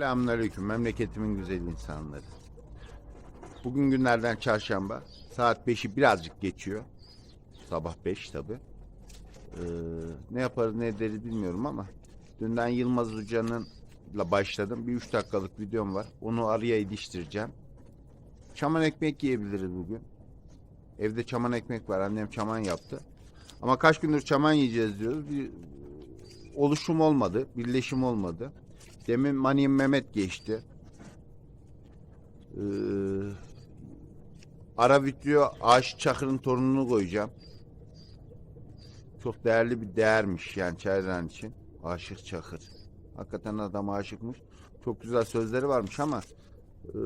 Selamünaleyküm memleketimin güzel insanları. Bugün günlerden çarşamba. Saat 5'i birazcık geçiyor. Sabah 5 tabi. ne yaparız ne ederiz bilmiyorum ama dünden Yılmaz Hoca'nın la başladım. Bir 3 dakikalık videom var. Onu araya iliştireceğim. Çaman ekmek yiyebiliriz bugün. Evde çaman ekmek var. Annem çaman yaptı. Ama kaç gündür çaman yiyeceğiz diyoruz. Bir oluşum olmadı. Birleşim olmadı. Demin Maniyim Mehmet geçti. Ee, ara video Aşık Çakır'ın torununu koyacağım. Çok değerli bir değermiş yani Çayran için. Aşık Çakır. Hakikaten adam aşıkmış. Çok güzel sözleri varmış ama e,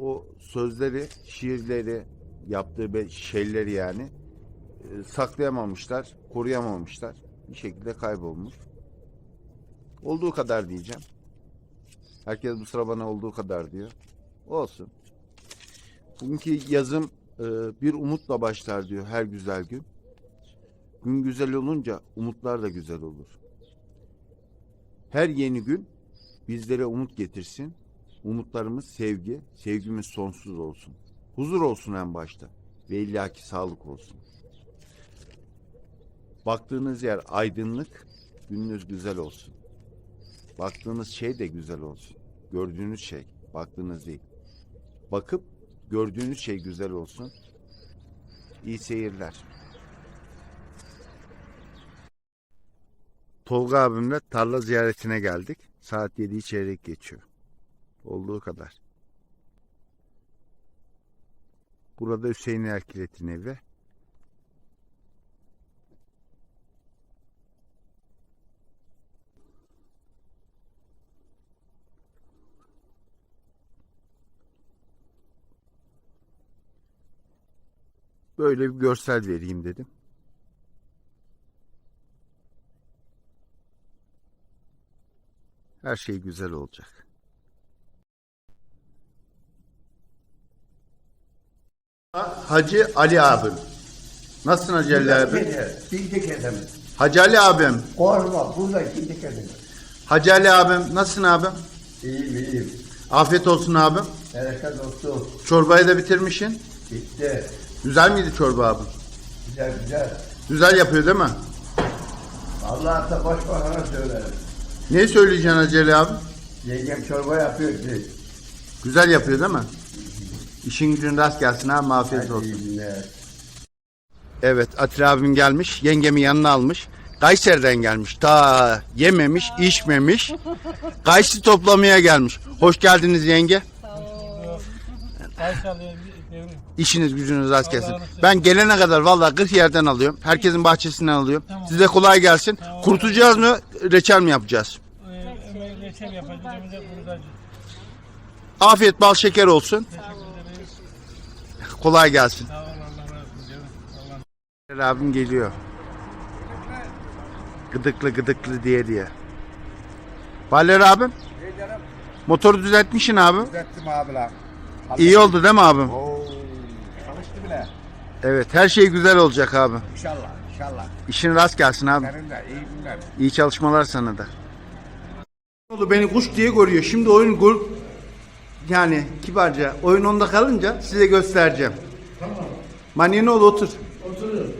o sözleri, şiirleri, yaptığı şeyleri yani e, saklayamamışlar, koruyamamışlar. Bir şekilde kaybolmuş. Olduğu kadar diyeceğim. Herkes bu sıra bana olduğu kadar diyor. Olsun. Bugünkü yazım e, bir umutla başlar diyor her güzel gün. Gün güzel olunca umutlar da güzel olur. Her yeni gün bizlere umut getirsin. Umutlarımız sevgi, sevgimiz sonsuz olsun. Huzur olsun en başta ve illaki sağlık olsun. Baktığınız yer aydınlık, gününüz güzel olsun. Baktığınız şey de güzel olsun. Gördüğünüz şey, baktığınız değil. Bakıp gördüğünüz şey güzel olsun. İyi seyirler. Tolga abimle tarla ziyaretine geldik. Saat 7'yi çeyrek geçiyor. Olduğu kadar. Burada Hüseyin Erkilet'in evi. Böyle bir görsel vereyim dedim. Her şey güzel olacak. Hacı Ali abim. Nasılsın Hacı Ali abim? Bildik edem. Hacı Ali abim. Korkma burada bildik edem. Hacı Ali abim. Nasılsın abim? İyiyim iyiyim. Afiyet olsun abim. Bereket olsun. Çorbayı da bitirmişsin. Bitti. Güzel miydi çorba abim? Güzel güzel. Güzel yapıyor değil mi? Allah da başbakana söylerim. Neyi söyleyeceksin Hacı Ali abi? Yengem çorba yapıyor ki. Güzel yapıyor değil mi? İşin gücün rast gelsin abi. Afiyet olsun. Günler. Evet Atilla abim gelmiş. Yengemi yanına almış. Kayseri'den gelmiş. Ta yememiş, içmemiş. Kayısı toplamaya gelmiş. Hoş geldiniz yenge. Devrim. İşiniz gücünüz rast gelsin. Ben gelene kadar vallahi 40 yerden alıyorum. Herkesin bahçesinden alıyorum. Size kolay gelsin. Kurutacağız mı, reçel mi yapacağız? Ee, reçel yapacağız. Afiyet bal şeker olsun. Kolay gelsin. Sağ ol Allah razı olsun. canım. Allah Abim geliyor. Gıdıklı gıdıklı diye diye. Baller abim. Motoru düzeltmişsin abim. Düzelttim abi lan. İyi oldu değil mi abim? Oo. Evet her şey güzel olacak abi. İnşallah inşallah. İşin rast gelsin abi. Senin de iyi günler. İyi çalışmalar sana da. Oldu beni kuş diye görüyor. Şimdi oyun gol yani kibarca oyun onda kalınca size göstereceğim. Tamam. Maninoğlu otur. Oturuyorum.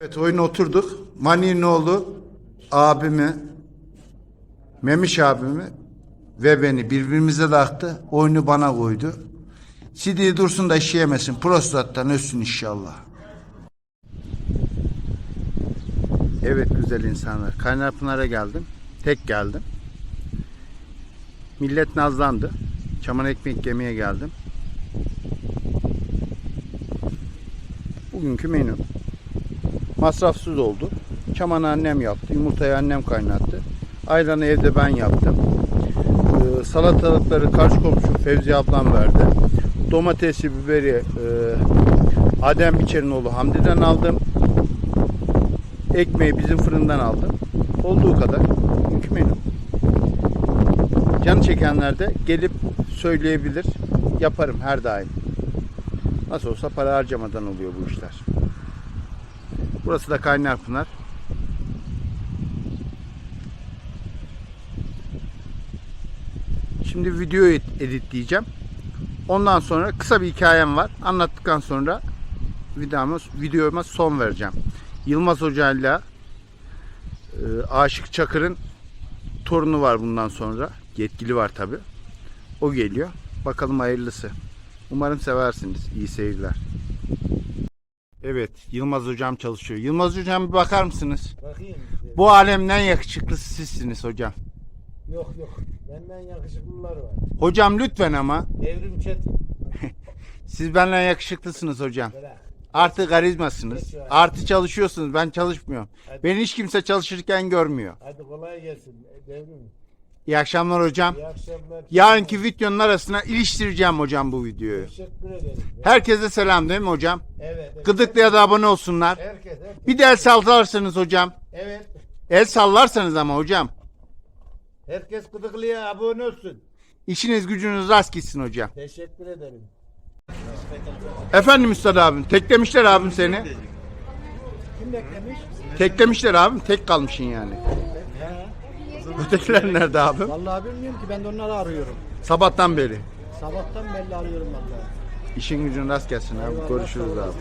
Evet oyuna oturduk. Maninoğlu abimi Memiş abimi ve beni birbirimize taktı. Oyunu bana koydu. Sidiği dursun da işleyemesin. Prostattan ölsün inşallah. Evet güzel insanlar. Kaynarpınar'a geldim. Tek geldim. Millet nazlandı. Çaman ekmek yemeye geldim. Bugünkü menü. Masrafsız oldu. Çamanı annem yaptı. Yumurtayı annem kaynattı. Ayranı evde ben yaptım. Ee, salatalıkları karşı komşu Fevzi ablam verdi. Domatesi, biberi e, Adem Biçerinoğlu Hamdi'den aldım. Ekmeği bizim fırından aldım. Olduğu kadar bugünkü menü. Canı çekenler de gelip söyleyebilir. Yaparım her daim. Nasıl olsa para harcamadan oluyor bu işler. Burası da Kaynarpınar. Şimdi videoyu ed- editleyeceğim. Ondan sonra kısa bir hikayem var. Anlattıktan sonra videoma, videoma son vereceğim. Yılmaz Hoca'yla e, Aşık Çakır'ın torunu var bundan sonra. Yetkili var tabi. O geliyor. Bakalım hayırlısı. Umarım seversiniz. İyi seyirler. Evet, Yılmaz Hocam çalışıyor. Yılmaz Hocam bir bakar mısınız? Bakayım. Bu alemden yakışıklısı sizsiniz hocam. Yok yok. Benden yakışıklılar var. Hocam lütfen ama. Devrim Çetin. Siz benden yakışıklısınız hocam. Bırak. Artı karizmasınız. Geç. Artı çalışıyorsunuz. Ben çalışmıyorum. Hadi. Beni hiç kimse çalışırken görmüyor. Hadi kolay gelsin. Devrim. İyi akşamlar hocam. İyi akşamlar. Yarınki videonun arasına iliştireceğim hocam bu videoyu. Teşekkür ederim. Herkese selam değil mi hocam? Evet. evet. Gıdıklı'ya da abone olsunlar. Herkes herkes. Bir de el sallarsanız hocam. Evet. El sallarsanız ama hocam. Herkes Gıdıklı'ya abone olsun. İşiniz gücünüz rast gitsin hocam. Teşekkür ederim. Efendim Üstad abim. Teklemişler abim seni. Kim beklemiş? Teklemişler abim. Tek kalmışsın yani. Ötekiler nerede abim? Vallahi bilmiyorum ki ben de onları arıyorum. Sabahtan beri. Sabahtan belli arıyorum vallahi. İşin gücün rast gelsin abi. Görüşürüz abi.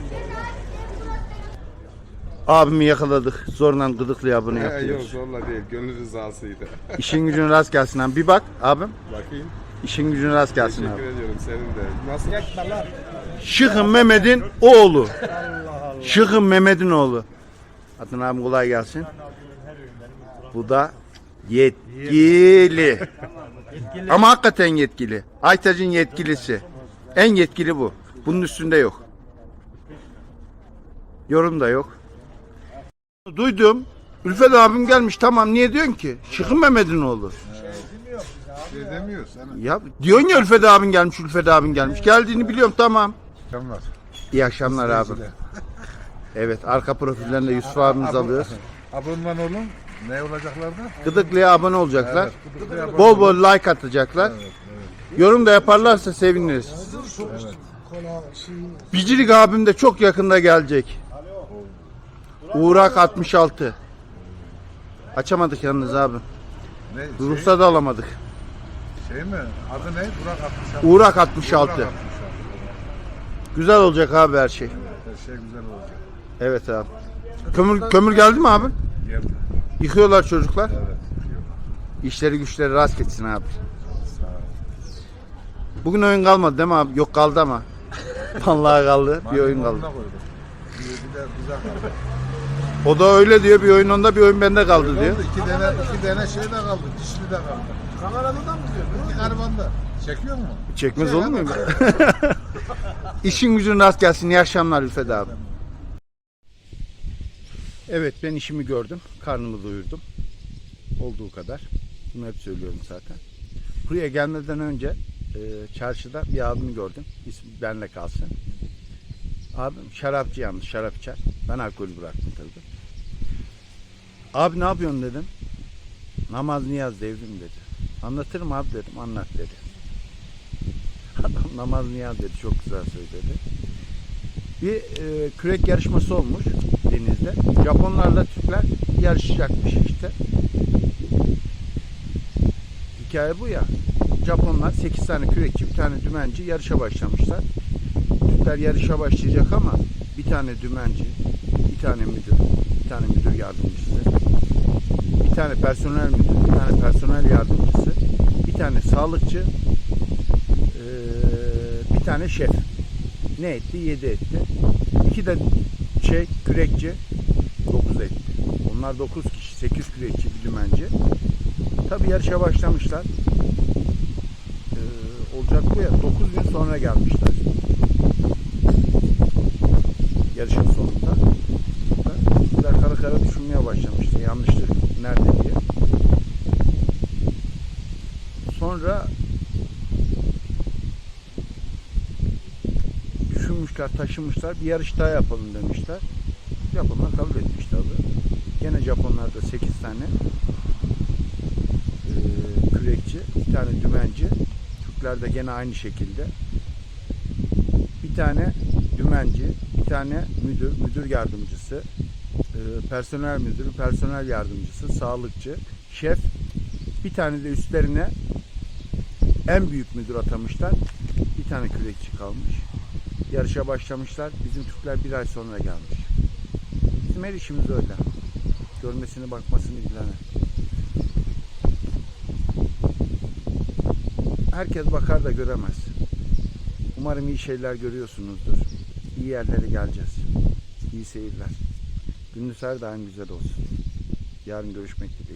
Abimi yakaladık. Zorla gıdıklıya abone He, yok yapıyoruz. zorla değil, gönül rızasıydı. İşin gücün rast gelsin abi. Bir bak abim. Bakayım. İşin gücün rast gelsin Teşekkür abi. ediyorum senin de. Nasıl? Şıkın Mehmet'in oğlu. Şıkın Mehmet'in oğlu. Adın abim kolay gelsin. Bu da yetkili. Ama hakikaten yetkili. Aytaç'ın yetkilisi. En yetkili bu. Bunun üstünde yok. Yorum da yok. Duydum. Ülfet abim gelmiş. Tamam niye diyorsun ki? Şıkın Mehmet'in oğlu. Şey demiyoruz sana. Ya diyorsun ya Ülfet abin gelmiş, Ülfet abin gelmiş. Geldiğini biliyorum tamam. Tamam. İyi akşamlar abi. Evet arka profillerinde Yusuf abimiz alıyoruz. Abonman olun. Ne olacaklar da? Gıdıklı'ya abone olacaklar. Gıdıklı'ya abone Bol bol like atacaklar. Yorum da yaparlarsa seviniriz. Bicilik abim de çok yakında gelecek. Uğrak 66. Açamadık yalnız abi. Ne, şey, Ruhsat alamadık. şey mi? Adı ne? Burak 66. Uğrak 66. Burak 66. Güzel olacak abi her şey. Her şey güzel olacak. Evet abi. Kömür, kömür geldi mi abi? Geldi. Yıkıyorlar çocuklar. Evet. İşleri güçleri rast gitsin abi. Bugün oyun kalmadı değil mi abi? Yok kaldı ama. Vallahi kaldı. Bir oyun kaldı. Onunla koyduk. Bir, bir de bize kaldı. O da öyle diyor. Bir oyun onda bir oyun bende kaldı diyor. Oldu. İki tane, iki tane şey de kaldı. Dişli de kaldı. Kamerada da mı diyor? İki garibanda. Çekiyor mu? Çekmez Şey olur muyum? İşin gücün rast gelsin. İyi akşamlar Ülfet abi. Evet ben işimi gördüm. Karnımı doyurdum. Olduğu kadar. Bunu hep söylüyorum zaten. Buraya gelmeden önce e, çarşıda bir abimi gördüm. İsmi benle kalsın. Abim şarapçı yalnız şarap içer. Ben alkol bıraktım tabii. Abi ne yapıyorsun dedim. Namaz niyaz devrim dedi. Anlatırım abi dedim. Anlat dedi. Adam namaz niyaz dedi. Çok güzel söyledi. Bir e, kürek yarışması olmuş denizde. Japonlarla Türkler yarışacakmış işte. Hikaye bu ya. Japonlar 8 tane kürekçi, bir tane dümenci yarışa başlamışlar. Türkler yarışa başlayacak ama bir tane dümenci, bir tane müdür, bir tane müdür yardımcısı, bir tane personel müdür, bir tane personel yardımcısı, bir tane sağlıkçı, bir tane şef. Ne etti? 7 etti. İki de şey kürekçi 9 etti. Onlar 9 kişi, 8 kürekçi, bir dümenci. Tabi yarışa başlamışlar. Olacak bu ya. 9 gün sonra gelmişler. Yarışın sonunda. Bizler kara kara düşünmeye başlamıştı. Yanlışlık nerede diye. Sonra düşünmüşler, taşımışlar. Bir yarış daha yapalım demişler. Japonlar kabul etmiş tabi. Gene Japonlarda 8 tane eee, kürekçi, bir tane dümenci. Türklerde gene aynı şekilde. Bir tane dümenci, tane müdür, müdür yardımcısı, eee, personel müdürü, personel yardımcısı, sağlıkçı, şef, bir tane de üstlerine en büyük müdür atamışlar. Bir tane kürekçi kalmış. Yarışa başlamışlar. Bizim Türkler bir ay sonra gelmiş. Bizim her işimiz öyle. Görmesini bakmasını bilen. Herkes bakar da göremez. Umarım iyi şeyler görüyorsunuzdur. İyi yerlere geleceğiz. İyi seyirler. Gününüz her daim güzel olsun. Yarın görüşmek dileğiyle.